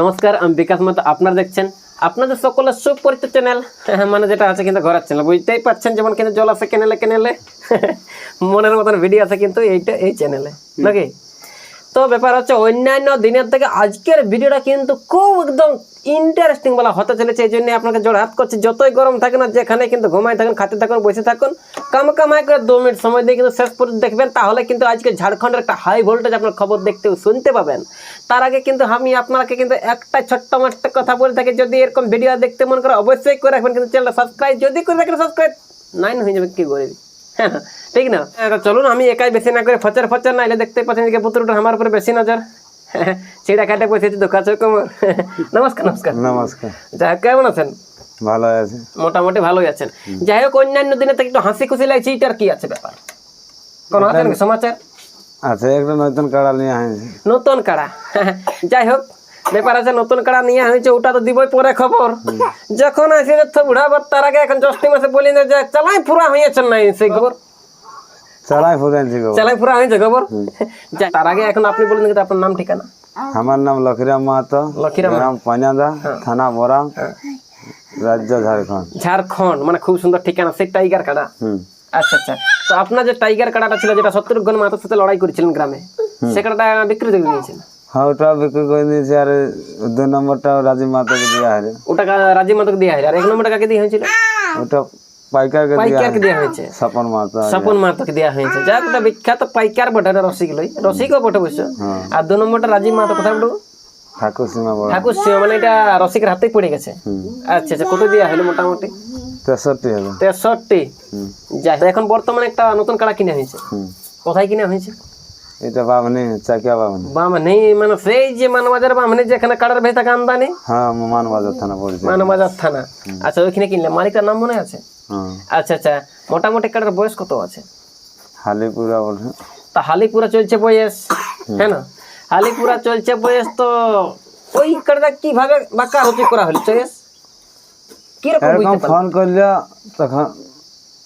নমস্কার, আমি বিকাশ মতো আপনারা দেখছেন আপনাদের সকলের সুপরিচিত চ্যানেল। মানে যেটা আছে কিন্তু ঘরের চ্যানেল। বুঝতেই পারছেন যেমন কিন্তু জল আছে কেনেলে কেনেলে। মনের মতন ভিডিও আছে কিন্তু এইটা এই চ্যানেলে। নাকি? তো ব্যাপার হচ্ছে অন্যান্য দিনের থেকে আজকের ভিডিওটা কিন্তু খুব একদম ইন্টারেস্টিং বলা হতে চলেছে, এই জন্য আপনাকে জোর হাত করছি। যতই গরম থাকে না যেখানে কিন্তু ঘুমাই থাকুন খাতে থাকুন, বসে থাকুন কাম কামাই করে দু মিনিট সময় দিয়ে কিন্তু শেষ পর্যন্ত দেখবেন। তাহলে কিন্তু আজকে ঝাড়খণ্ডের একটা হাই ভোল্টেজ আপনার খবর দেখতে শুনতে পাবেন। তার আগে কিন্তু আমি আপনাকে কিন্তু একটা ছোট্ট মোট্ট কথা বলে থাকি, যদি এরকম ভিডিও দেখতে মন করে অবশ্যই করে রাখবেন, কিন্তু চ্যানেলটা সাবস্ক্রাইব যদি করে রাখেন সাবস্ক্রাইব নাইন হয়ে যাবে, কি করে হ্যাঁ ঠিক না? চলুন আমি একাই বেশি না করে ফচার ফচার নাইলে দেখতে পাচ্ছেন যে পুত্রটা আমার উপরে বেশি নজর। বসেছি আমার নমস্কার নমস্কার। নমস্কার। যাই কেমন আছেন? ভালো মোটামুটি ভালোই আছেন। যাই হোক অন্যান্য দিনে থেকে একটু হাসি খুশি লাগছে এটার কি আছে ব্যাপার? কোন আছে নাকি সমাচার? আছে একটা নতুন কাড়া নিয়ে নতুন কাড়া। যাই হোক ব্যাপার আছে নতুন কাড়া নিয়ে হয়েছে ওটা তো দিবই পরে খবর। যখন আসে তো বুড়াবো তার আগে এখন জ্যৈষ্ঠী মাসে বলি না যে চালাই পুরা হয়েছেন নাই সেই খবর? চালাই ফুরেন্সি চালাই পুরা হয়েছে খবর? তার আগে এখন আপনি বলুন কিন্তু আপনার নাম ঠিকানা। আমার নাম লক্ষীরাম মাহাতো। লক্ষীরাম গ্রাম পাঞ্জাদা থানা বরাম রাজ্য ঝাড়খণ্ড। ঝাড়খণ্ড মানে খুব সুন্দর ঠিকানা সেই টাইগার কাড়া। আচ্ছা আচ্ছা। তো আপনার যে টাইগার কাড়াটা ছিল যেটা শত্রুঘ্ন মাতার সাথে লড়াই করেছিলেন গ্রামে সে কাড়াটা বিক্রি করে দিয়েছেন? হ্যাঁ ওটা বিক্রি করে দিয়েছি আর দুই নম্বরটা রাজীব মাতাকে দেওয়া হয়েছে ওটা রাজীব মাতাকে দেওয়া হয়েছে আর এক নম্বরটা কাকে দেওয়া হয়েছিল? ওটা পাইকারকে পাইকারকে দেওয়া হয়েছে। স্বপন মাহাতো স্বপন মাতাকে দেওয়া হয়েছে। যাক ওটা বিখ্যাত পাইকার বটে রসিক লই। রসিকও বটে অবশ্য। হ্যাঁ। আর দু নম্বরটা রাজীব মাতা কোথায় বলব? ঠাকুর সীমা ঠাকুর সিংহ মানে এটা রসিকের হাতেই পড়ে গেছে। আচ্ছা আচ্ছা কত দেওয়া হলো মোটামুটি? তেষট্টি তেষট্টি। যাই এখন বর্তমানে একটা নতুন কাড়া কিনে হয়েছে। কোথায় কিনে হয়েছে? এটা বাবনি চাকিয়া বাবনি বামনি মানে সেই যে মানবাজার বামনি যেখানে কাড়ার ভেতর থাকে আমদানি? হ্যাঁ মানবাজার থানা পড়েছে। মানবাজার থানা। আচ্ছা ওইখানে কিনলে মালিকটার নাম মনে আছে? হ্যাঁ আচ্ছা আচ্ছা মোটামুটি কাটার বয়স কত আছে? হালিপুরা বলে তা হালিপুরা চলছে বয়স হ্যাঁ না? হালিপুরা চলছে বয়স তো ওই কাটা কীভাবে বাঁকা রুচি করা হলো চয়েস? কীরকম ফোন করলে তখন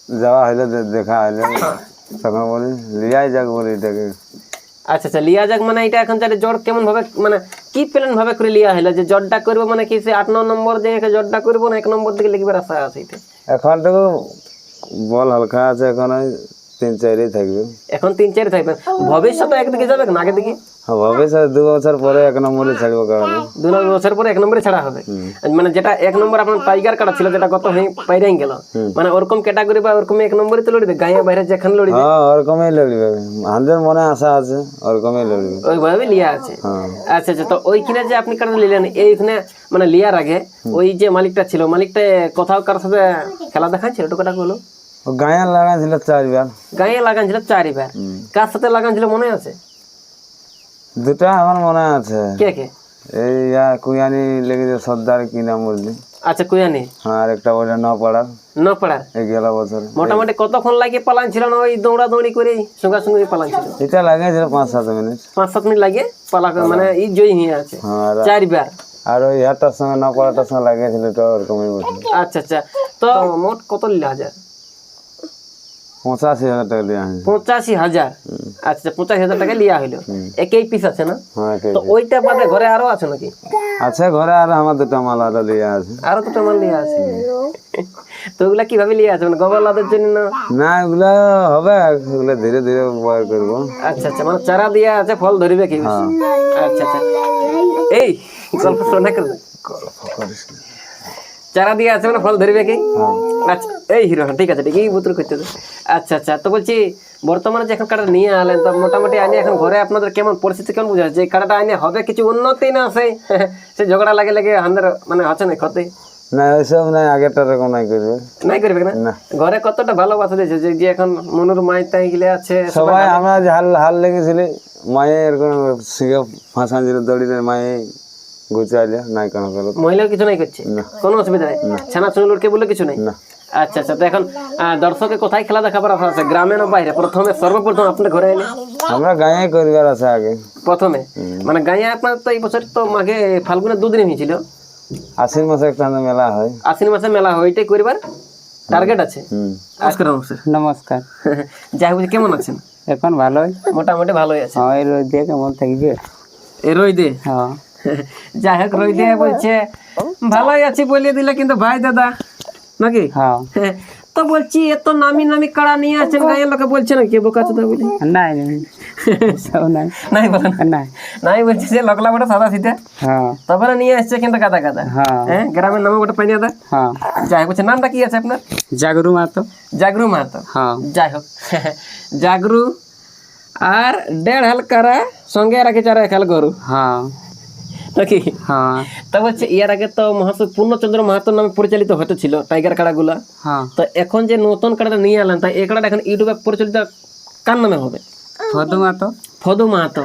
যাওয়া হইলে দেখা হইলে তখন বলি লিয়াই যাক বলি এটাকে। আচ্ছা আচ্ছা লিয়া যাক মানে এটা এখন যাতে জ্বর কেমন ভাবে মানে কি প্ল্যান ভাবে করে লিয়া হলো যে জ্বরটা করব মানে কি সে আট নম্বর দিয়ে জড়টা করব না এক নম্বর দিকে লিখবে রাস্তা আছে এখন তো বল হালকা আছে, এখন তিন চারই থাকবে। এখন তিন চার থাকবেন ভবিষ্যতে একদিকে যাবে না আগের দিকে? হ্যাঁ ভবিষ্যৎ দু বছর পরে এক নম্বরে ছাড়বো কারণ। দু বছর পরে এক নম্বরে ছাড়া হবে। মানে যেটা এক নম্বর আপনার টাইগার কাটা ছিল যেটা গত হয়ে বাইরে গেল। মানে ওরকম ক্যাটাগরি বা ওরকম এক নম্বরে তো লড়িবে গায়ে বাইরে যেখানে লড়িবে। হ্যাঁ ওরকমই লড়বে। আমাদের মনে আশা আছে ওরকমই লড়বে। ওইভাবে লিয়া আছে। হ্যাঁ। আচ্ছা আচ্ছা তো ওইখানে যে আপনি কাটা নিলেন এইখানে মানে লিয়ার আগে ওই যে মালিকটা ছিল মালিকটা কোথাও কারোর সাথে খেলা দেখাচ্ছিল? টোকাটা গুলো গায়ে লাগাইছিল চারবার। গায়ে লাগান ছিল চারিবার কার সাথে লাগান ছিল মনে আছে? দুটা আমার মনে আছে। কে কে? এই কুয়ানি লেগেছে সর্দার কি নাম বললি? আচ্ছা কুয়ানি। হ্যাঁ আর একটা এই গেল বছর। মোটামুটি কতক্ষণ লাগে পালান ছিল না ওই দৌড়া দৌড়ি করে সঙ্গে সঙ্গে পালান ছিল এটা লাগাইছিল পাঁচ সাত মিনিট। পাঁচ সাত মিনিট লাগে পালা মানে এই জয়ী হয়ে আছে। হ্যাঁ চারবার। আর ওই হাটার সঙ্গে ন পাড়াটার সঙ্গে লাগিয়েছিল এটা ওরকমই আচ্ছা আচ্ছা। তো মোট কত নিল হাজার? পঁচাশি হাজার টাকা পঁচাশি হাজার? আচ্ছা পঁচাশি হাজার টাকা লিয়া হইল। একই পিস আছে না? হ্যাঁ তো ওইটা বাদে ঘরে আরও আছে নাকি? আছে ঘরে আর আমার দুটো মাল আরও দিয়ে আছে। আরও দুটো মাল লিয়া আছে? তো ওগুলা কীভাবে লিয়া আছে? মানে জন্য না? না হবে ধীরে ধীরে করব। আচ্ছা আচ্ছা মানে চারা দিয়া আছে ফল ধরিবে কি আচ্ছা আচ্ছা। এই গল্প শোনা চারা দিয়ে আছে মানে ফল ধরবে কি? আচ্ছা এই হিরো ঠিক আছে ঠিক এই বুতর করতে আচ্ছা আচ্ছা তো বলছি বর্তমানে যে এখন কাটা নিয়ে আলেন তো মোটামুটি আইনে এখন ঘরে আপনাদের কেমন পরিস্থিতি কেমন বুঝা যে কাটাটা আইনে হবে কিছু উন্নতি না আছে? সে ঝগড়া লাগে লাগে আমাদের মানে হচ্ছে না ক্ষতি? না ওইসব নাই আগেরটা রকম নাই করবে। নাই করবে না? ঘরে কতটা ভালোবাসা দিয়েছে যে যে এখন মনুর মাই তাই গিলে আছে সবাই আমরা হাল হাল লেগেছিলি মায়ে এরকম সিংহে ফাঁসাঞ্জির দড়িতে মায়ে গুচাইলে নাই কেন করো মহিলাও কিছু নাই করছে? কোনো অসুবিধা নেই? ছানা চুনুলকে বলে কিছু নেই? আচ্ছা আচ্ছা তো এখন আহ, কোথায় খেলা দেখাবার আশা আছে? গ্রামে না বাইরে? প্রথমে সর্বপ্রথম আপনার ঘরে এলে? আমরা গায়ে করিবার আছে আগে। প্রথমে? মানে গাঁয়ে আপনার তো এই বছর তো মাঘে ফাল্গুনের দুদিনে হয়েছিল। আশ্বিন মাসে একটা মেলা হয়। আশ্বিন মাসে মেলা হয় ওইটাই করিবার টার্গেট আছে? নমস্কার নমস্কার নমস্কার। যাই হোক কেমন আছেন? এখন ভালোই? মোটামুটি ভালোই আছে। হয় রোদ দিয়ে কেমন থাকবে? এ রই দে হ্যাঁ। যাই হোক রই দিয়ে বলছে ভালোই আছি বলিয়ে দিলে কিন্তু ভাই দাদা নাকি? হ্যাঁ। হ্যাঁ, তো বলছি এত নামি নামি কাড়া নিয়ে আসছেন গায়ের লোকে বলছে না কে বোকা চোদা বলি? নাই নাই সব নাই। নাই বলেন নাই। নাই বলছি যে লগলা বটে সাদা সিধে। হ্যাঁ। তারপরে নিয়ে আসছে কিন্তু গাদা গাদা। হ্যাঁ। হ্যাঁ গ্রামের নামে গোটা পাইনি দা হ্যাঁ। যাই হোক বলছে নামটা কি আছে আপনার? জাগরু মাতো জাগরু মাহাতো। হ্যাঁ। যাই হোক জাগরু আর দেড় হালকারা সঙ্গে রাখে চার এক হাল গরু। হ্যাঁ। নাকি? হ্যাঁ। তা বলছে এর আগে তো মহাশয় পূর্ণচন্দ্র মাহাতোর নামে পরিচালিত হতে ছিল টাইগার কাড়াগুলা। হ্যাঁ। তো এখন যে নতুন কাড়াটা নিয়ে এলেন তা এই কাড়াটা এখন ইউটিউবে পরিচালিত কার নামে হবে? ফদু মাতো ফদু মাহাতো।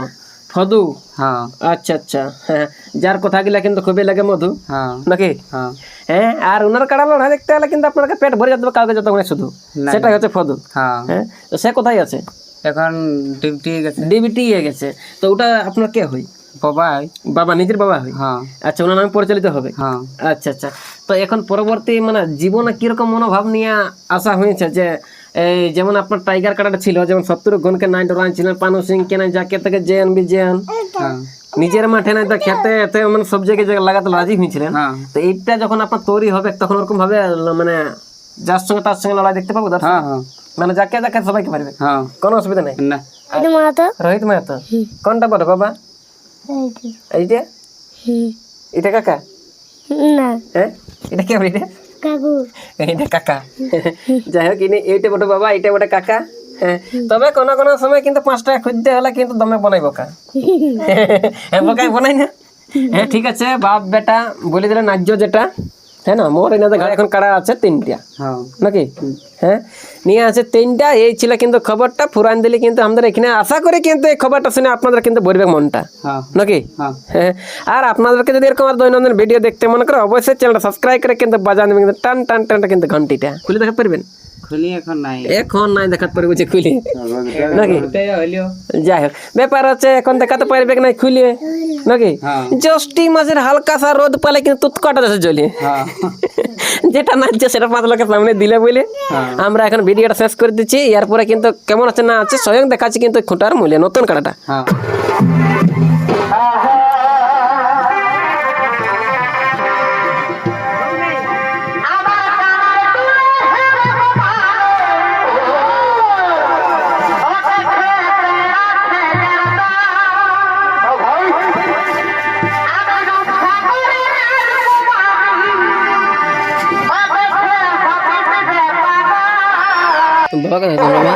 ফদু? হ্যাঁ। আচ্ছা আচ্ছা। হ্যাঁ যার কথা কথাগুলা কিন্তু খুবই লাগে মধু। হ্যাঁ। নাকি? হ্যাঁ। হ্যাঁ আর ওনার কাড়া লড়াই দেখতে হলে কিন্তু আপনাকে পেট ভরে যেতে হবে কাউকে যেতে হবে না শুধু সেটাই হচ্ছে ফদু। হ্যাঁ। হ্যাঁ তো সে কোথায় আছে? এখন ডিউটি গেছে। ডিবিটি গেছে। তো ওটা আপনার কে হয় বাবাই বাবা নিজের বাবা? হয়। হ্যাঁ আচ্ছা ওনার নামে পরিচালিত হবে? হ্যাঁ। আচ্ছা আচ্ছা। তো এখন পরবর্তী মানে জীবনে কীরকম মনোভাব নিয়ে আসা হয়েছে যে এই যেমন আপনার টাইগার কাটাটা ছিল যেমন সত্তর নাইন রান ছিলেন পানু সিং কে নাই যাকে থেকে জে আনবি জে আন হ্যাঁ। নিজের মাঠে নাই তো খেতে এতে মানে সব জায়গায় জায়গায় লাগাতে রাজি হয়েছিলেন। হ্যাঁ। তো এইটা যখন আপনার তৈরি হবে তখন ওরকম ভাবে মানে যার সঙ্গে তার সঙ্গে লড়াই দেখতে পাবো? হ্যাঁ হ্যাঁ। মানে যাকে যাকে সবাইকে পারবে। হ্যাঁ। কোনো অসুবিধা নেই? না। রোহিত মাহাতো। কোনটা বড় বাবা? এইটা? এটা কাকা? হ্যাঁ? এটা কে এটা? এটা কাকা। যাই হোক এইটা বটে বাবা এইটা বটে কাকা। হ্যাঁ তবে কোনো কোনো সময় কিন্তু পাঁচ টাকা খুঁজতে হলে কিন্তু দমে বনাই বোকা। হ্যাঁ বোকাই বনাই না। হ্যাঁ ঠিক আছে বাপ বেটা বলে দিলে ন্যায্য যেটা। হ্যাঁ না মোর এনাদের ঘরে এখন কাড়া আছে তিনটা। হ্যাঁ। নাকি? হ্যাঁ নিয়ে আছে তিনটা এই ছিল কিন্তু খবরটা ফুরান দিলে কিন্তু আমাদের এখানে আশা করি কিন্তু এই খবরটা শুনে আপনাদের কিন্তু ভরবে মনটা। হ্যাঁ। নাকি? হ্যাঁ। হ্যাঁ আর আপনাদেরকে যদি এরকম আর দৈনন্দিন ভিডিও দেখতে মনে করে অবশ্যই চ্যানেলটা সাবস্ক্রাইব করে কিন্তু বাজান দেবেন টান টান টান কিন্তু ঘন্টিটা। খুলে দেখাতে পারবেন? খুলি এখন নাই। এখন নাই দেখাতে পারব যে খুলে। নাকি? যাই হোক ব্যাপার এখন দেখাতে পারবে খুলে নাকি? হ্যাঁ। জ্যৈষ্ঠী মাসের হালকা সা রোদ পালে কিন্তু যাচ্ছে জ্বলিয়ে হ্যাঁ। যেটা নাচছে সেটা পাঁচ লোকের সামনে দিলে বলে। হ্যাঁ। আমরা এখন ভিডিওটা শেষ করে দিচ্ছি এরপরে কিন্তু কেমন আছে না আছে স্বয়ং দেখাচ্ছি কিন্তু খুঁটার মূল্য নতুন কাটাটা। হ্যাঁ বাবা কোথায় তোমার বাবা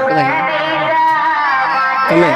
কোথায়? কামে